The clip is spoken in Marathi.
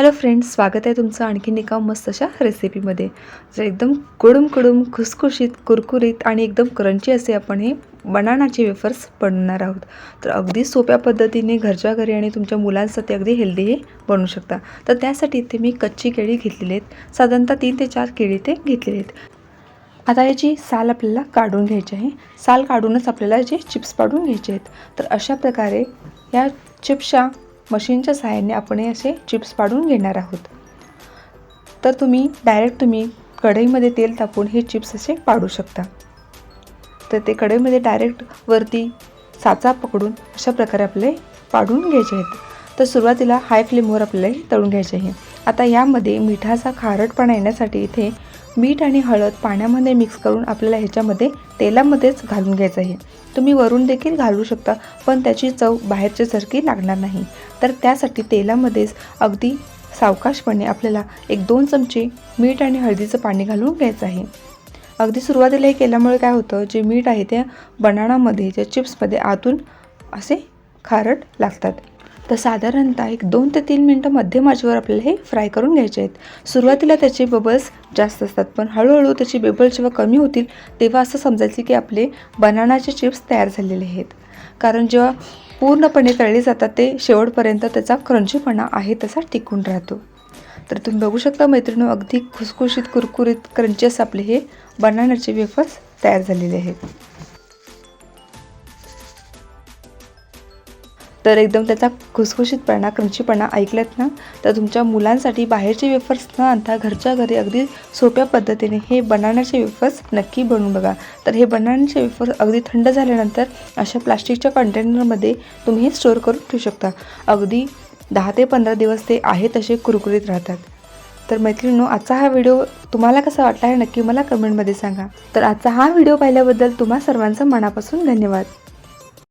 हॅलो फ्रेंड्स स्वागत आहे तुमचं आणखीन एका मस्त अशा रेसिपीमध्ये जर एकदम कुडूम कुडूम खुसखुशीत कुरकुरीत आणि एकदम क्रंची असे आपण हे बनानाचे वेफर्स बनवणार आहोत. तर अगदी सोप्या पद्धतीने घरच्या घरी आणि तुमच्या मुलांसाठी अगदी हेल्दी हे बनवू शकता. तर त्यासाठी इथे मी कच्ची केळी घेतलेली आहेत. साधारणतः तीन ते चार केळी ते घेतलेली आहेत. आता याची साल आपल्याला काढून घ्यायची आहे. साल काढूनच आपल्याला जे चिप्स पाडून घ्यायचे आहेत. तर अशा प्रकारे या चिप्सच्या मशीनच्या सहाय्याने आपण हे असे चिप्स पाडून घेणार आहोत. तर तुम्ही डायरेक्ट तुम्ही कढईमध्ये तेल टाकून हे चिप्स असे पाडू शकता. तर ते कढईमध्ये डायरेक्ट वरती साचा पकडून अशा प्रकारे आपले पाडून घ्यायचे आहेत. तर सुरुवातीला हाय फ्लेमवर आपल्याला तळून घ्यायचे आहे. आता यामध्ये मिठाचा खारटपणा येण्यासाठी इथे मीठ आणि हळद पाण्यामध्ये मिक्स करून आपल्याला ह्याच्यामध्ये तेलामध्येच घालून घ्यायचं आहे. तुम्ही वरून देखील घालू शकता पण त्याची चव बाहेरच्या सारखी लागणार नाही. तर त्यासाठी तेलामध्येच अगदी सावकाशपणे आपल्याला एक दोन चमचे मीठ आणि हळदीचं पाणी घालून घ्यायचं आहे. अगदी सुरुवातीला हे केल्यामुळे काय होतं जे मीठ आहे त्या बनाणामध्ये ज्या चिप्समध्ये आतून असे खारट लागतात. तर साधारणतः एक दोन ते तीन मिनटं मध्यम आचेवर आपल्याला हे फ्राय करून घ्यायचे आहेत. सुरुवातीला त्याचे बबल्स जास्त असतात पण हळूहळू त्याचे बबल्स जेव्हा कमी होतील तेव्हा असं समजायचे की आपले बनानाचे चिप्स तयार झालेले आहेत. कारण जेव्हा पूर्णपणे तळले जातात ते शेवटपर्यंत त्याचा क्रंचीपणा आहे तसा टिकून राहतो. तर तुम्ही बघू शकता मैत्रिणी अगदी खुसखुशीत कुरकुरीत क्रंची असं आपले हे बनानाचे वेफर्स तयार झालेले आहेत. तर एकदम त्याचा खुसखुशीतपणा क्रंचीपणा ऐकलात ना तर तुमच्या मुलांसाठी बाहेरचे वेफर्स न आणता घरच्या घरी अगदी सोप्या पद्धतीने हे बनाण्याचे वेफर्स नक्की बनवून बघा. तर हे बनाण्याचे वेफर्स अगदी थंड झाल्यानंतर अशा प्लास्टिकच्या कंटेनरमध्ये तुम्ही हे स्टोअर करून ठेवू शकता. अगदी दहा ते पंधरा दिवस ते आहे तसे कुरकुरीत राहतात. तर मैत्रिणीनो आजचा हा व्हिडिओ तुम्हाला कसा वाटला आहे नक्की मला कमेंटमध्ये सांगा. तर आजचा हा व्हिडिओ पाहिल्याबद्दल तुम्हा सर्वांचं मनापासून धन्यवाद.